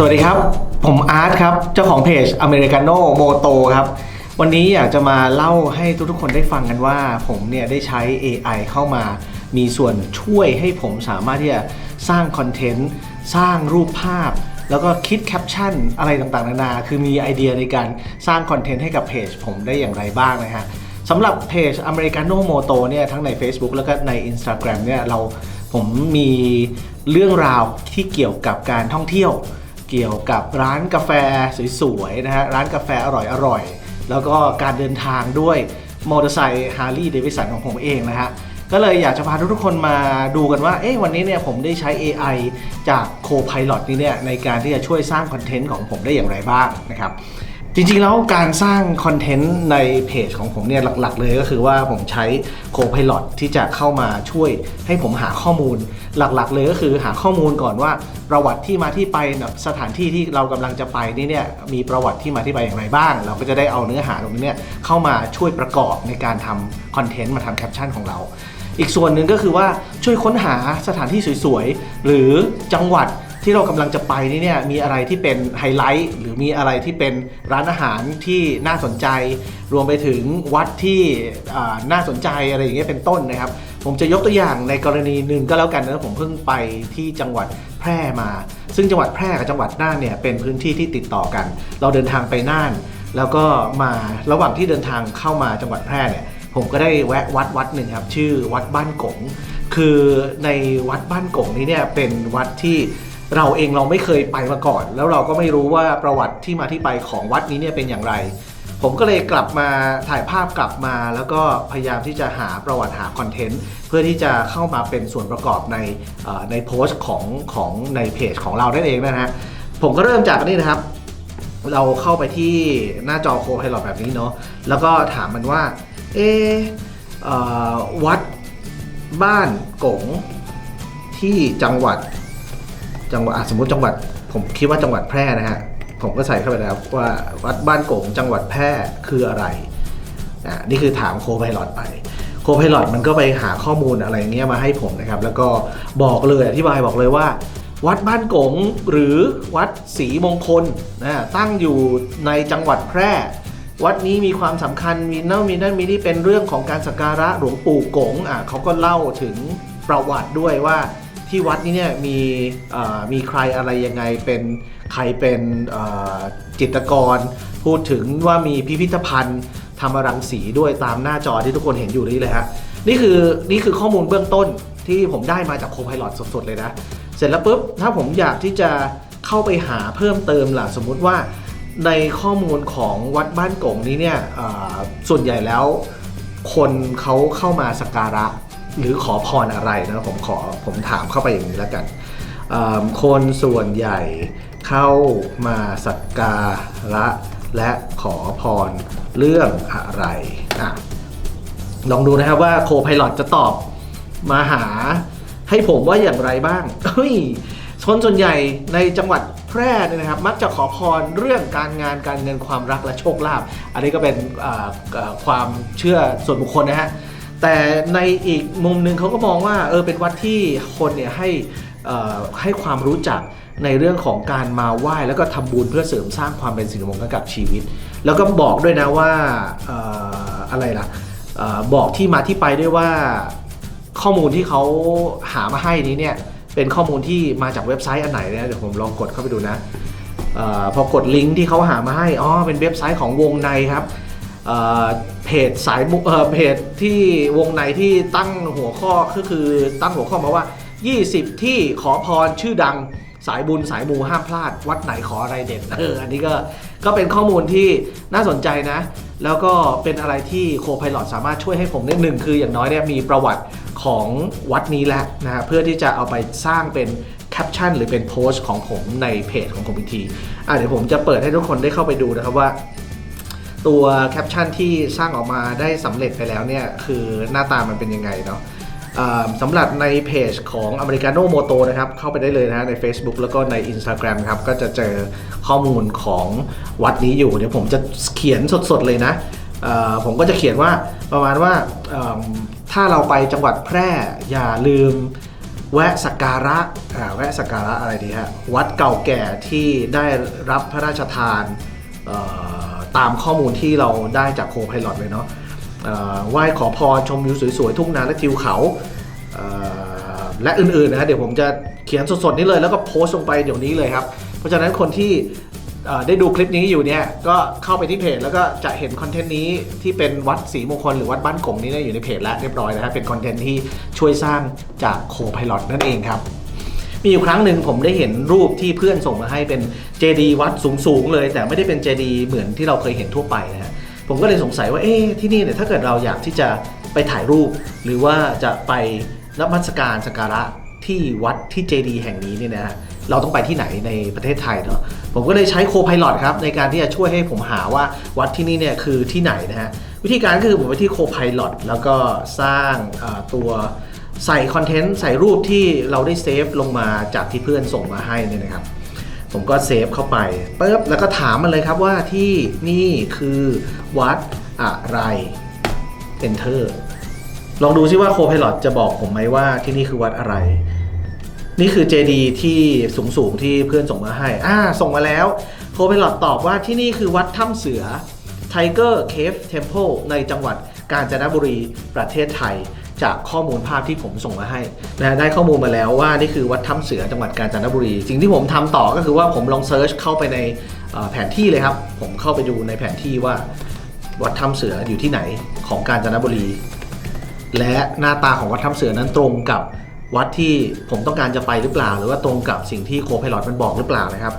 สวัสดีครับ ผมอาร์ตครับ เจ้าของเพจ Americano Moto ครับ วันนี้อยากจะมาเล่าให้ทุกๆคนได้ฟังกันว่า ผมเนี่ยได้ใช้ AI เข้ามา มีส่วนช่วยให้ผมสามารถที่จะสร้างคอนเทนต์ สร้างรูปภาพ แล้วก็คิดแคปชั่นอะไรต่างๆ นานา คือมีไอเดียในการสร้างคอนเทนต์ให้กับเพจผมได้อย่างไรบ้างนะฮะสำหรับเพจ Americano Moto เนี่ยทั้งใน Facebook แล้วก็ใน Instagram เนี่ยเราผมมีเรื่องราวที่เกี่ยวกับการท่องเที่ยว เกี่ยวกับร้านกาแฟสวยๆนะฮะร้านกาแฟอร่อยๆ แล้วก็การเดินทางด้วยมอเตอร์ไซค์ฮาร์ลีย์เดวิสันของผมเองนะฮะก็เลยอยากจะพาทุกๆคนมาดูกันว่า เอ๊ะวันนี้เนี่ยผมได้ใช้ AI จาก Copilot นี้เนี่ยในการที่จะช่วยสร้างคอนเทนต์ของผมได้อย่างไรบ้างนะครับ จริงๆ แล้วการสร้างคอนเทนต์ในเพจของผมเนี่ยหลักๆ เลยก็คือว่าผมใช้ Copilot ที่จะเข้ามาช่วยให้ผมหาข้อมูล หลักๆ เลยก็คือหาข้อมูลก่อนว่าประวัติที่มาที่ไปสถานที่ที่เรากำลังจะไปนี่เนี่ยมีประวัติที่มาที่ไปอย่างไรบ้าง เราก็จะได้เอาเนื้อหาตรงนี้เนี่ยเข้ามาช่วยประกอบในการทำคอนเทนต์มาทำแคปชั่นของเราอีกส่วนหนึ่งก็คือว่าช่วยค้นหาสถานที่สวยๆ หรือจังหวัด ที่เรากำลังจะไปนี่เนี่ยมีอะไรที่เป็นไฮไลท์หรือมีอะไรที่เป็นร้านอาหารที่น่าสนใจ รวมไปถึงวัดที่อ่าน่าสนใจอะไรอย่างเงี้ยเป็นต้นนะครับ ผมจะยกตัวอย่างในกรณีหนึ่งก็แล้วกันนะผมเพิ่งไปที่จังหวัดแพร่มา ซึ่งจังหวัดแพร่กับจังหวัดน่านเนี่ยเป็นพื้นที่ที่ติดต่อกัน เราเดินทางไปน่าน แล้วก็มาระหว่างที่เดินทางเข้ามาจังหวัดแพร่เนี่ยผมก็ได้แวะวัดวัดหนึ่งครับ ชื่อวัดบ้านกงคือในวัดบ้านกงนี้เนี่ยเป็นวัดที่ เราเองเราไม่เคยไปมาก่อน แล้วเราก็ไม่รู้ว่าประวัติที่มาที่ไปของวัดนี้เนี่ยเป็นอย่างไร ผมก็เลยกลับมาถ่ายภาพกลับมา แล้วก็พยายามที่จะหาประวัติหาคอนเทนต์เพื่อที่จะเข้ามาเป็นส่วนประกอบในในโพสต์ของของในเพจของเรานั่นเองนะฮะผมก็เริ่มจากนนี้นะครับ เราเข้าไปที่หน้าจอโคไพลอตแบบนี้เนาะแล้วก็ถามมันว่า เอะเอ่อวัดบ้านกงที่จังหวัด จังหวัดอะสมมติจังหวัด ผมคิดว่าจังหวัดแพร่นะฮะผมก็ใส่เข้าไปแล้วว่าวัดบ้านกงจังหวัดแพร่คืออะไรอะนี่คือถามโคไพลอตไปโคไพลอตมันก็ไปหาข้อมูลอะไรเงี้ยมาให้ผมนะครับ แล้วก็บอกเลยอธิบายบอกเลยว่า วัดบ้านกงหรือวัดศรีมงคลนะตั้งอยู่ในจังหวัดแพร่ วัดนี้มีความสำคัญมีนั่นมีนั่นมีนี่เป็นเรื่องของการสักการะหลวงปู่กงอะเขาก็เล่าถึงประวัติด้วยว่า ที่วัดนี้เนี่ยมีเอ่อมีใครอะไรยังไงเป็นใครเป็นเอ่อจิตรกร พูดถึงว่ามีพิพิธภัณฑ์ทำรังสีด้วยตามหน้าจอที่ทุกคนเห็นอยู่นี่เลยฮะนี่คือนี่คือข้อมูลเบื้องต้นที่ผมได้มาจากโคพาย o t สดๆเลยนะ เสร็จแล้วปุ๊บถ้าผมอยากที่จะเข้าไปหาเพิ่มเติมล่ะสมมุติว่าในข้อมูลของวัดบ้านกงนี้เนี่ยเอ่อส่วนใหญ่แล้ว คนเขาเข้ามาสักการะ หรือขอพรอะไรนะผมขอผมถามเข้าไปอย่างนี้แล้วกัน คนส่วนใหญ่เข้ามาสักการะและขอพรเรื่องอะไรอะลองดูนะครับว่าโคไพลอตจะตอบมาหาให้ผมว่าอย่างไรบ้างเฮ้ยคนส่วนใหญ่ในจังหวัดแพร่เนี่ยนะครับ มักจะขอพรเรื่องการงานการเงินความรักและโชคลาภอันนี้ก็เป็นความเชื่อส่วนบุคคลนะฮะ แต่ในอีกมุมหนึ่งเขาก็มองว่าเออเป็นวัดที่คนเนี่ยให้ให้ความรู้จักในเรื่องของการมาไหว้แล้วก็ทำบุญเพื่อเสริมสร้างความเป็นสิริมงคลกับชีวิต แล้วก็บอกด้วยนะว่าอออะไรล่ะออบอกที่มาที่ไปด้วยว่าข้อมูลที่เขาหามาให้นี้เนี่ยเป็นข้อมูลที่มาจากเว็บไซต์อันไหนเนี่ยเดี๋ยวผมลองกดเข้าไปดูนะออพอกดลิงก์ที่เขาหามาให้อ๋อเป็นเว็บไซต์ของวงในครับ เพจสายมุเพจที่วงในที่ตั้งหัวข้อก็คือตั้งหัวข้อมาว่า 20 ที่ขอพรชื่อดังสายบุญสายมูห้ามพลาด วัดไหนขออะไรเด็ดเอออันนี้ก็ก็เป็นข้อมูลที่น่าสนใจนะ แล้วก็เป็นอะไรที่โคพาย o t สามารถช่วยให้ผมเนี่ยหนึ่งคืออย่างน้อยเนี่ยมีประวัติของวัดนี้แล้วนะฮะเพื่อที่จะเอาไปสร้างเป็นแคปชั่นหรือเป็นโพสต์ของผมในเพจของผมอีกทีอะเดี๋ยวผมจะเปิดให้ทุกคนได้เข้าไปดูนะครับว่า ตัวแคปชั่นที่สร้างออกมาได้สำเร็จไปแล้วเนี่ย คือหน้าตามันเป็นยังไงเนาะอ่าสำหรับในเพจของ Americano Moto นะครับ เข้าไปได้เลยนะฮะใน Facebook แล้วก็ใน Instagram ครับ ก็จะเจอข้อมูลของวัดนี้อยู่ เดี๋ยวผมจะเขียนสดๆเลยนะอ่าผมก็จะเขียนว่าประมาณว่าอ่าถ้าเราไปจังหวัดแพร่อย่าลืม แวะสักการะอ่าแวะสักการะอะไรดีฮะ วัดเก่าแก่ที่ได้รับพระราชทานเอ่อ ตามข้อมูลที่เราได้จากโคไพลอตเลยเนาะไหว้ขอพรชมวิวสวยๆ ทุ่งนาและทิวเขาเและอื่นๆนะเดี๋ยวผมจะเขียนสดๆนี้เลยแล้วก็โพสต์ลงไปเดี๋ยวนี้เลยครับ เพราะฉะนั้นคนที่ได้ดูคลิปนี้อยู่เนี่ยก็เข้าไปที่เพจแล้วก็จะเห็นคอนเทนต์นี้ที่เป็นวัดศรีมงคลหรือวัดบ้านกงนี้เนี่ยอยู่ในเพจแล้วเรียบร้อยนะครับเป็นคอนเทนต์ที่ช่วยสร้างจากโคไพลอตนั่นเองครับ มีอยู่ครั้งหนึ่งผมได้เห็นรูปที่เพื่อนส่งมาให้เป็นเจดีวัดสูงๆเลย แต่ไม่ได้เป็นเจดีเหมือนที่เราเคยเห็นทั่วไปนะฮะผมก็เลยสงสัยว่าเอ๊ะที่นี่เนี่ยถ้าเกิดเราอยากที่จะไปถ่ายรูป หรือว่าจะไปนมัสการสักการะที่วัดที่เจดีแห่งนี้เนี่ยนะฮะเราต้องไปที่ไหนในประเทศไทยเนาะผมก็เลยใช้โคไพลอตครับในการที่จะช่วยให้ผมหาว่าวัดที่นี่เนี่ยคือที่ไหนนะฮะวิธีการก็คือผมไปที่โคไพลอตแล้วก็สร้างตัว ใส่คอนเทนต์ใส่รูปที่เราได้เซฟลงมาจากที่เพื่อนส่งมาให้เนี่ยนะครับ ผมก็เซฟเข้าไปปุ๊บแล้วก็ถามมันเลยครับว่าที่นี่คือวัดอะไร Enter ลองดูซิว่าโคพ i ลอตจะบอกผมไหมว่าที่นี่คือวัดอะไร นี่คือเจดีที่สูงสูงๆที่เพื่อนส่งมาให้อ่าส่งมาแล้วโคพ i ลอตตอบว่าที่นี่คือวัดถ้ำเสือ Tiger Cave Temple ในจังหวัดกาญจนบุรีประเทศไทย จากข้อมูลภาพที่ผมส่งมาให้นะได้ข้อมูลมาแล้วว่านี่คือวัดถ้ำเสือจังหวัดกาญจนบุรี สิ่งที่ผมทำต่อก็คือว่าผมลองเซิร์ชเข้าไปในแผนที่เลยครับ ผมเข้าไปดูในแผนที่ว่าวัดถ้ำเสืออยู่ที่ไหนของกาญจนบุรี และหน้าตาของวัดถ้ำเสือนั้นตรงกับวัดที่ผมต้องการจะไปหรือเปล่า หรือว่าตรงกับสิ่งที่โคไพลอตมันบอกหรือเปล่านะครับ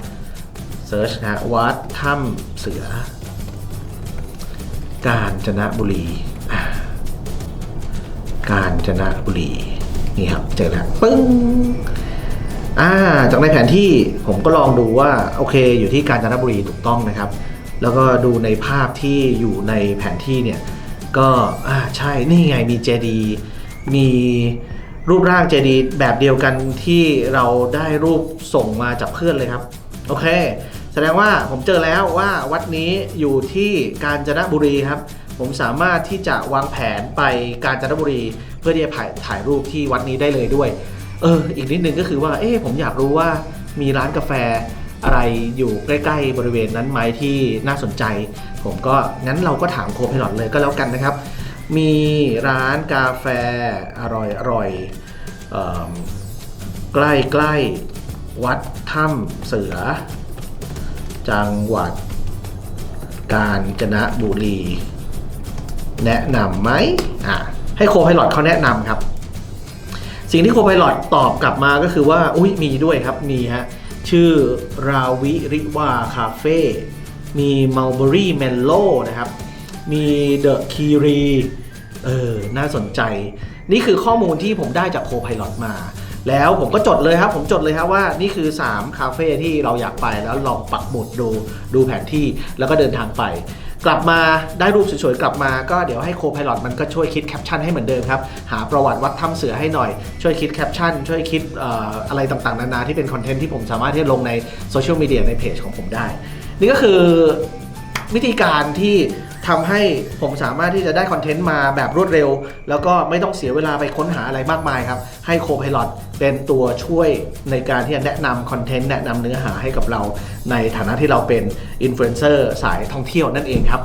เซิร์ชนะฮะวัดถ้ำเสือ กาญจนบุรี กาญจนบุรีนี่ครับเจอแล้วปึ้งอ่าจากในแผนที่ผมก็ลองดูว่าโอเค อยู่ที่กาญจนบุรีถูกต้องนะครับ แล้วก็ดูในภาพที่อยู่ในแผนที่เนี่ยก็อ่าใช่นี่ไงมีเจดีมีรูปร่างเจดีแบบเดียวกันที่เราได้รูปส่งมาจากเพื่อนเลยครับ โอเค แสดงว่าผมเจอแล้วว่าวัดนี้อยู่ที่กาญจนบุรีครับ ผมสามารถที่จะวางแผนไปกาญจนบุรี เพื่อที่จะถ่ายถ่ายรูปที่วัดนี้ได้เลยด้วย เออ อีกนิดนึงก็คือว่า เอ๊ะผมอยากรู้ว่ามีร้านกาแฟอะไรอยู่ใกล้ ๆ บริเวณนั้นไหมที่น่าสนใจ ผมก็งั้นเราก็ถามโคพลอตเลยก็แล้วกันนะครับ มีร้านกาแฟอร่อยอร่อยเอิ่มใกล้ใกล้ๆวัดถ้ำเสือ จังหวัดกาญจนบุรี แนะนำไหมอะให้โคไพลอตเขาแนะนำครับ สิ่งที่โคไพลอตตอบกลับมาก็คือว่า อุ้ยมีด้วยครับ มีฮะ ชื่อราวิริวาคาเฟ่มีมัลเบอรี่เมลโล่นะครับ มีเดอะคีรีเออ น่าสนใจ นี่คือข้อมูลที่ผมได้จากโคไพลอตมา แล้วผมก็จดเลยครับ ผมจดเลยครับว่านี่คือ 3 คาเฟ่ที่เราอยากไปแล้วลองปักหมุดดูดูแผนที่แล้วก็เดินทางไป กลับมาได้รูปสวยๆกลับมาก็เดี๋ยวให้โคพลอตมันก็ช่วยคิดแคปชั่นให้เหมือนเดิมครับ หาประวัติวัดถ้ำเสือให้หน่อย ช่วยคิดแคปชั่น ช่วยคิดออะไรต่างๆ นานาที่เป็นคอนเทนต์ที่ผมสามารถที่จะลงในโซเชียลมีเดียในเพจของผมได้ นี่ก็คือวิธีการที่ ทำให้ผมสามารถที่จะได้คอนเทนต์มาแบบรวดเร็ว แล้วก็ไม่ต้องเสียเวลาไปค้นหาอะไรมากมายครับ ให้โคไพลอตเป็นตัวช่วยในการที่จะแนะนำคอนเทนต์แนะนำเนื้อหาให้กับเรา ในฐานะที่เราเป็นอินฟลูเอนเซอร์สายท่องเที่ยวนั่นเองครับ